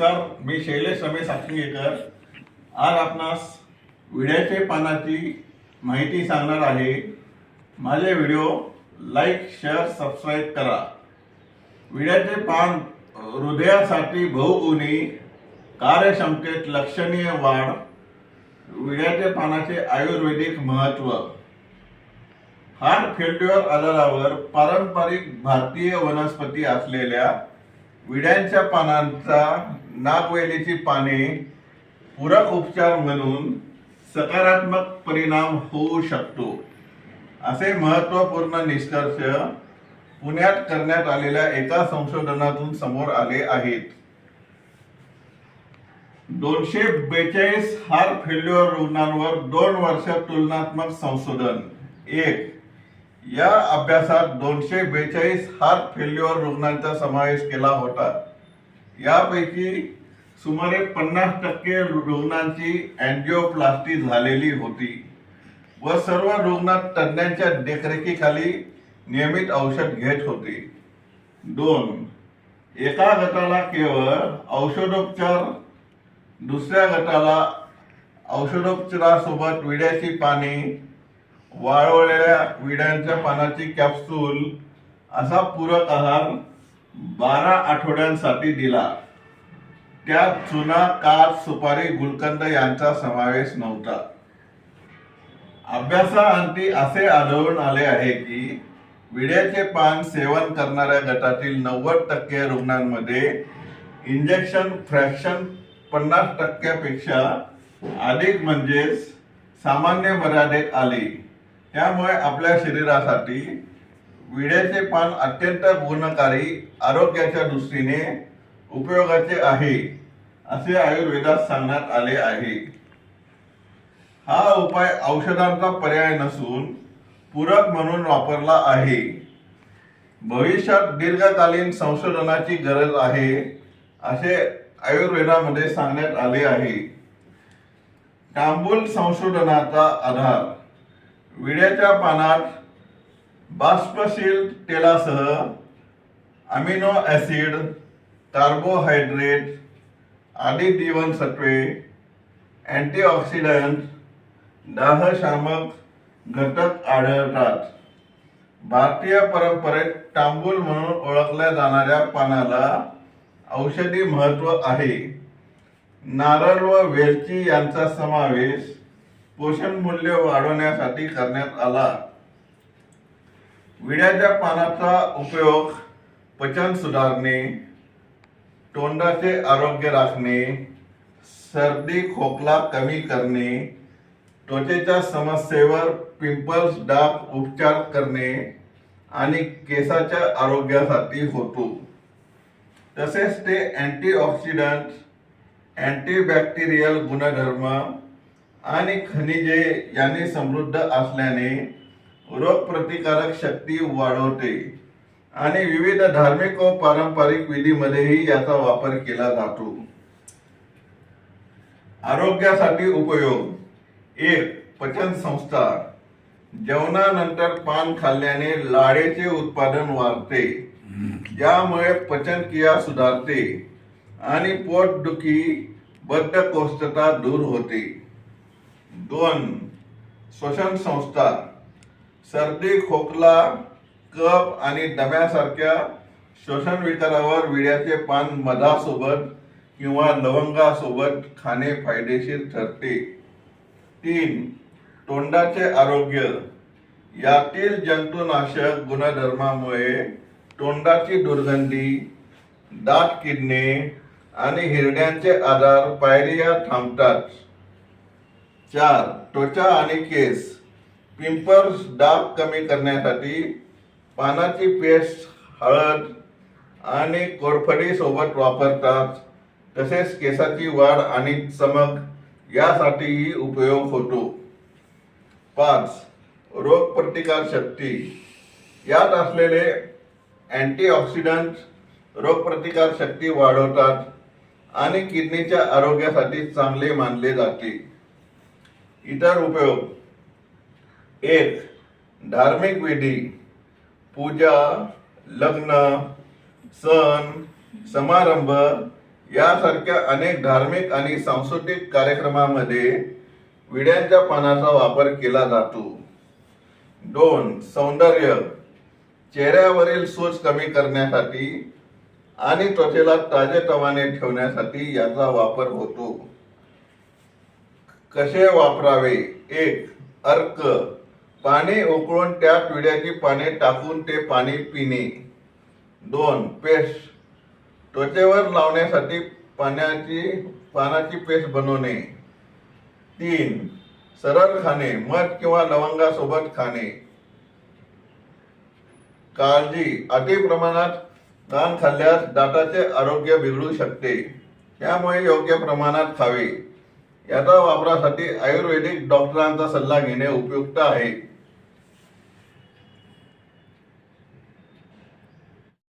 मी शैलेश रमेश हातंगेकर आज आपणास विड्याचे पानाची माहिती सांगणार आहे. माझे व्हिडिओ लाईक शेअर सबस्क्राईब करा. विड्याचे पान हृदयासाठी बहुगुणी कार्यक्षमतेत लक्षणीय वाढ विड्याचे पानाचे आयुर्वेदिक महत्त्व. हार्ट फेल्युअर आजारावर पारंपरिक भारतीय वनस्पती असलेल्या विड्यांच्या पानांचा नागवेलीची पाने पूरक उपचार म्हणून सकारात्मक परिणाम होऊ शकतो. असे महत्त्वपूर्ण निष्कर्ष पुण्यात करण्यात आलेल्या एका संशोधनातून समोर आले आहेत. दोनशे बेचाळीस हार्ट फेल्युअर रुग्णांवर दोन वर्ष तुलनात्मक संशोधन. एक या अभ्यासात दोनशे बेचाळीस हार्ट फेल्युअर रुग्णांचा समावेश केला होता. यापैकी सुमारे पन्नास टक्के रुग्णांची अँजिओप्लास्टी झालेली होती व सर्व रुग्ण तज्ज्ञांच्या देखरेखीखाली नियमित औषध घेत होते. दोन एका गटाला केवळ औषधोपचार दुसऱ्या गटाला औषधोपचारासोबत विड्याची पाने वाळवलेल्या विड्यांच्या पानाची कॅप्सूल असा पूरक आहार बारा आठवड्यांसाठी दिला. त्यात चुना कार सुपारी गुलकंद यांचा समावेश नव्हता. अभ्यासाअंती असे आढळून आले आहे की विड्याचे पान सेवन करणाऱ्या गटातील नव्वद टक्के रुग्णांमध्ये इंजेक्शन फ्रॅक्शन पन्नास टक्क्यापेक्षा अधिक म्हणजेच सामान्य मर्यादेत आले. त्यामुळे आपल्या शरीरासाठी विड्याचे पान अत्यंत गुणकारी आरोग्याच्या दृष्टीने उपयोगाचे आहे असे आयुर्वेदात सांगण्यात आले आहे. हा उपाय औषधांचा पर्याय नसून पूरक म्हणून वापरला आहे. भविष्यात दीर्घकालीन संशोधनाची गरज आहे असे आयुर्वेदामध्ये सांगण्यात आले आहे. तांबूल संशोधनाचा आधार. विड्याच्या पानात बाष्पशील तेलासह अमिनो ॲसिड कार्बोहायड्रेट आदी जीवनसत्वे अँटीऑक्सिडंट दाहशामक घटक आढळतात. भारतीय परंपरेत तांबूल म्हणून ओळखल्या जाणाऱ्या पानाला औषधी महत्त्व आहे. नारळ व वेलची यांचा समावेश पोषण मूल्य वाढवण्यासाठी करण्यात आला. विड्याच्या पानाचा उपयोग पचन सुधारणे तोंडाचे आरोग्य राखणे सर्दी खोकला कमी करणे त्वचेच्या समस्येवर पिंपल्स डाग उपचार करणे आणि केसाच्या आरोग्यासाठी होतो. तसेच ते अँटीऑक्सिडंट अँटीबॅक्टेरियल गुणधर्म आणि खनिजे यांनी समृद्ध असल्याने रोगप्रतिकारक शक्ती वाढवते. आणि विविध धार्मिक व पारंपरिक विधीमध्येही याचा वापर केला जातो. आरोग्यासाठी उपयोग. एक पचन संस्था जेवणानंतर पान खाल्ल्याने लाळेचे उत्पादन वाढते. ज्यामुळे पचनक्रिया सुधारते. आणि पोटदुखी बद्धकोष्ठता दूर होते. दोन श्वसन संस्था सर्दी खोकला कप आणि दम्यासारख्या श्वसन विकारावर विड्याचे पान मधासोबत किंवा लवंगासोबत खाणे फायदेशीर ठरते. तीन तोंडाचे आरोग्य. यातील जंतुनाशक गुणधर्मामुळे तोंडाची दुर्गंधी दात किडणे आणि हिरड्यांचे आजार पायरिया थांबतात. चार त्वचा आणि केस. पिंपल्स डाग कमी करण्यासाठी पानाची पेस्ट हळद आणि कोरफडीसोबत वापरतात. तसेच केसाची वाढ आणि चमक यासाठीही उपयोग होतो. पाच रोगप्रतिकार शक्ती. यात असलेले अँटीऑक्सिडंट रोगप्रतिकार शक्ती वाढवतात आणि किडनीच्या आरोग्यासाठी चांगले मानले जाते. इतर उपयोग. एक धार्मिक विधी पूजा लग्न सण समारंभ यासारख्या अनेक धार्मिक आणि सांस्कृतिक कार्यक्रमामध्ये विड्यांच्या पानाचा वापर केला जातो. दोन सौंदर्य चेहऱ्यावरील सूज कमी करण्यासाठी आणि त्वचेला ताजेतवाने ठेवण्यासाठी याचा वापर होतो. कसे वापरावे? एक अर्क पाणी उकळून त्यात विड्याची पाने टाकून ते पाणी पिणे. दोन पेस्ट. त्वचेवर लावण्यासाठी पाण्याची पानाची पेस्ट बनवणे. तीन सरळ खाणे मध किंवा लवंगासोबत खाणे. काळजी अति प्रमाणात घाण खाल्ल्यास दाताचे आरोग्य बिघडू शकते. त्यामुळे योग्य प्रमाणात खावे. याचा वापरासाठी आयुर्वेदिक डॉक्टरांचा सल्ला घेणे उपयुक्त आहे.